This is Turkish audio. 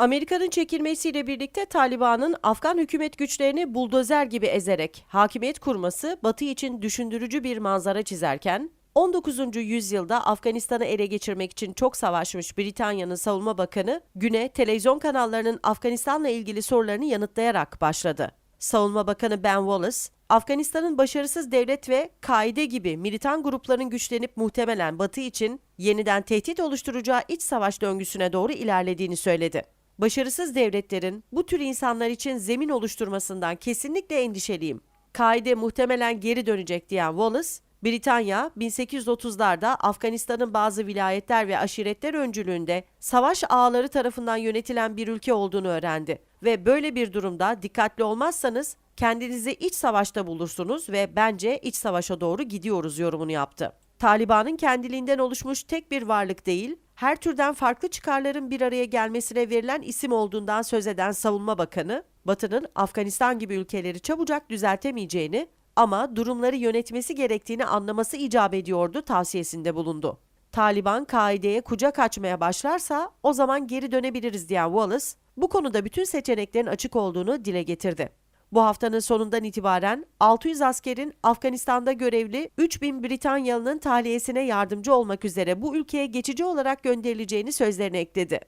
Amerika'nın çekilmesiyle birlikte Taliban'ın Afgan hükümet güçlerini buldozer gibi ezerek hakimiyet kurması Batı için düşündürücü bir manzara çizerken, 19. yüzyılda Afganistan'ı ele geçirmek için çok savaşmış Britanya'nın savunma bakanı, güne televizyon kanallarının Afganistan'la ilgili sorularını yanıtlayarak başladı. Savunma Bakanı Ben Wallace, Afganistan'ın başarısız devlet ve kaide gibi militan grupların güçlenip muhtemelen Batı için yeniden tehdit oluşturacağı iç savaş döngüsüne doğru ilerlediğini söyledi. Başarısız devletlerin bu tür insanlar için zemin oluşturmasından kesinlikle endişeliyim. Kaide muhtemelen geri dönecek diyen Wallace, Britanya 1830'larda Afganistan'ın bazı vilayetler ve aşiretler öncülüğünde savaş ağları tarafından yönetilen bir ülke olduğunu öğrendi ve böyle bir durumda dikkatli olmazsanız kendinizi iç savaşta bulursunuz ve bence iç savaşa doğru gidiyoruz yorumunu yaptı. Taliban'ın kendiliğinden oluşmuş tek bir varlık değil, her türden farklı çıkarların bir araya gelmesine verilen isim olduğundan söz eden Savunma Bakanı, Batı'nın Afganistan gibi ülkeleri çabucak düzeltemeyeceğini ama durumları yönetmesi gerektiğini anlaması icap ediyordu tavsiyesinde bulundu. Taliban kaideye kucak açmaya başlarsa o zaman geri dönebiliriz diyen Wallace, bu konuda bütün seçeneklerin açık olduğunu dile getirdi. Bu haftanın sonundan itibaren 600 askerin Afganistan'da görevli 3000 Britanyalı'nın tahliyesine yardımcı olmak üzere bu ülkeye geçici olarak gönderileceğini sözlerine ekledi.